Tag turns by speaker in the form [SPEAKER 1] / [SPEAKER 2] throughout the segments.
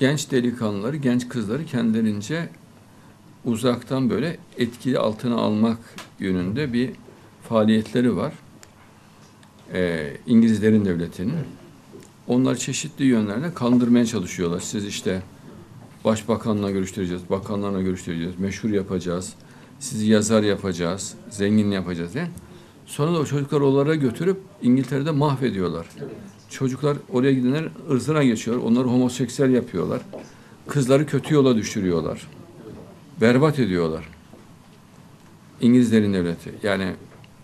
[SPEAKER 1] genç delikanlıları, genç kızları kendilerince uzaktan böyle etkili altına almak yönünde bir faaliyetleri var. Ee, İngilizlerin devletinin. Onlar çeşitli yönlerle kandırmaya çalışıyorlar. Siz işte başbakanla görüştüreceğiz, bakanlarla görüştüreceğiz, meşhur yapacağız, sizi yazar yapacağız, zengin yapacağız diye. Sonra da o çocuklar onlara götürüp İngiltere'de mahvediyorlar. Çocuklar oraya gidenler ırzına geçiyor, onları homoseksüel yapıyorlar. Kızları kötü yola düşürüyorlar. Berbat ediyorlar. İngilizlerin devleti. Yani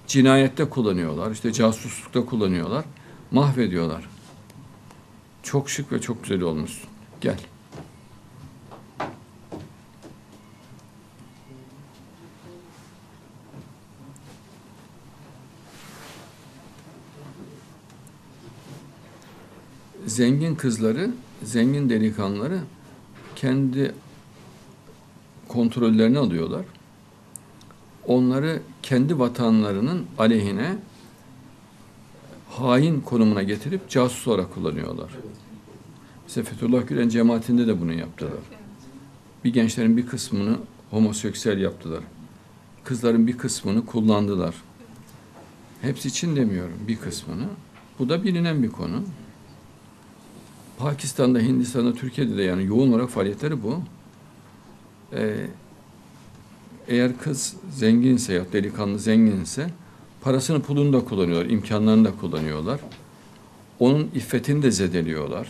[SPEAKER 1] cinayette kullanıyorlar, işte casuslukta kullanıyorlar, mahvediyorlar. Çok şık ve çok güzel olmuşsun. Gel. Zengin kızları, zengin delikanlıları kendi kontrollerine alıyorlar. Onları kendi vatanlarının aleyhine hain konumuna getirip casus olarak kullanıyorlar. Mesela Fethullah Gülen cemaatinde de bunu yaptılar. Bir gençlerin bir kısmını homoseksüel yaptılar. Kızların bir kısmını kullandılar. Hepsi için demiyorum, bir kısmını. Bu da bilinen bir konu. Pakistan'da, Hindistan'da, Türkiye'de de yani yoğun olarak faaliyetleri bu. Ee, eğer kız zenginse ya delikanlı zenginse parasını pulunu da kullanıyorlar, imkanlarını da kullanıyorlar. Onun iffetini de zedeliyorlar.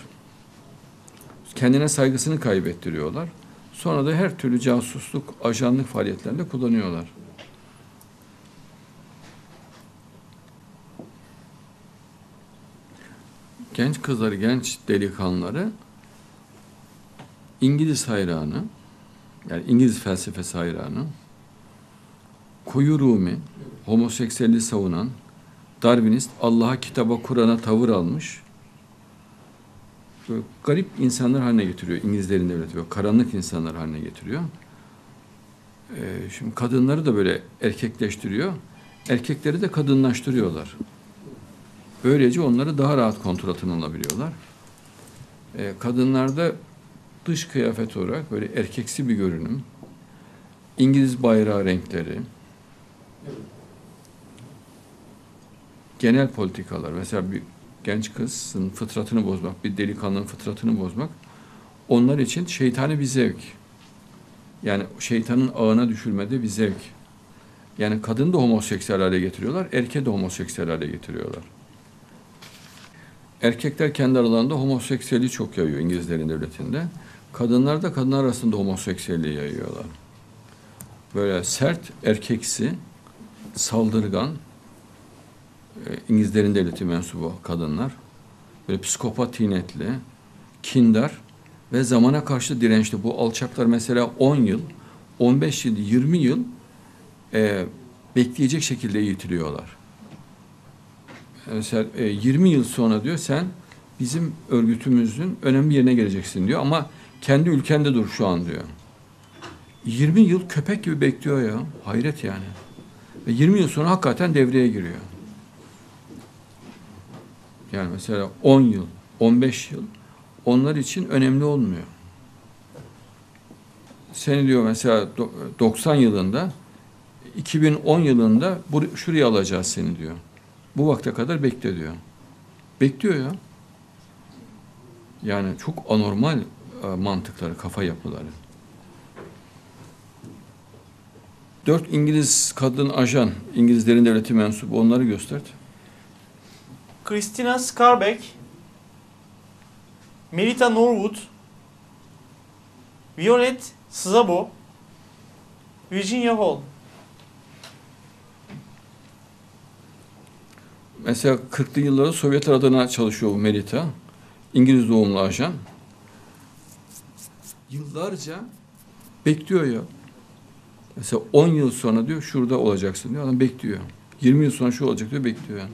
[SPEAKER 1] Kendine saygısını kaybettiriyorlar. Sonra da her türlü casusluk, ajanlık faaliyetlerinde kullanıyorlar. Genç kızları, genç delikanlıları İngiliz hayranı, yani İngiliz felsefesi hayranı, koyu Rumi, homoseksüelliği savunan, Darwinist, Allah'a, kitaba, Kur'an'a tavır almış, böyle garip insanlar haline getiriyor İngilizlerin devleti, böyle karanlık insanlar haline getiriyor. Ee, şimdi kadınları da böyle erkekleştiriyor, erkekleri de kadınlaştırıyorlar. Böylece onları daha rahat kontrol altına alabiliyorlar. Ee, kadınlarda dış kıyafet olarak böyle erkeksi bir görünüm, İngiliz bayrağı renkleri, genel politikalar, mesela bir genç kızın fıtratını bozmak, bir delikanlının fıtratını bozmak, onlar için şeytani bir zevk. Yani şeytanın ağına düşürmede bir zevk. Yani kadın da homoseksüel hale getiriyorlar, erkeği de homoseksüel hale getiriyorlar. Erkekler kendi aralarında homoseksüelliği çok yayıyor İngilizlerin devletinde. Kadınlar da kadınlar arasında homoseksüelliği yayıyorlar. Böyle sert, erkeksi, saldırgan, e, İngilizlerin devleti mensubu kadınlar. Böyle psikopat tinetli, kindar ve zamana karşı dirençli. Bu alçaklar mesela 10 yıl, 15 yıl, 20 yıl e, bekleyecek şekilde eğitiliyorlar. Mesela e, 20 yıl sonra diyor sen bizim örgütümüzün önemli yerine geleceksin diyor ama kendi ülkende dur şu an diyor. 20 yıl köpek gibi bekliyor ya. Hayret yani. Ve 20 yıl sonra hakikaten devreye giriyor. Yani mesela 10 yıl, 15 yıl onlar için önemli olmuyor. Seni diyor mesela 90 yılında 2010 yılında şuraya alacağız seni diyor. Bu vakte kadar bekle diyor. Bekliyor ya. Yani çok anormal e, mantıkları, kafa yapıları. Dört İngiliz kadın ajan, İngilizlerin devleti mensubu onları göstert.
[SPEAKER 2] Christina Scarbeck, Melita Norwood, Violet Szabo, Virginia Hall.
[SPEAKER 1] Mesela 40'lı yıllarda Sovyetler adına çalışıyor bu Melita. İngiliz doğumlu ajan. Yıllarca bekliyor ya. Mesela 10 yıl sonra diyor şurada olacaksın diyor. Adam bekliyor. 20 yıl sonra şu olacak diyor bekliyor yani.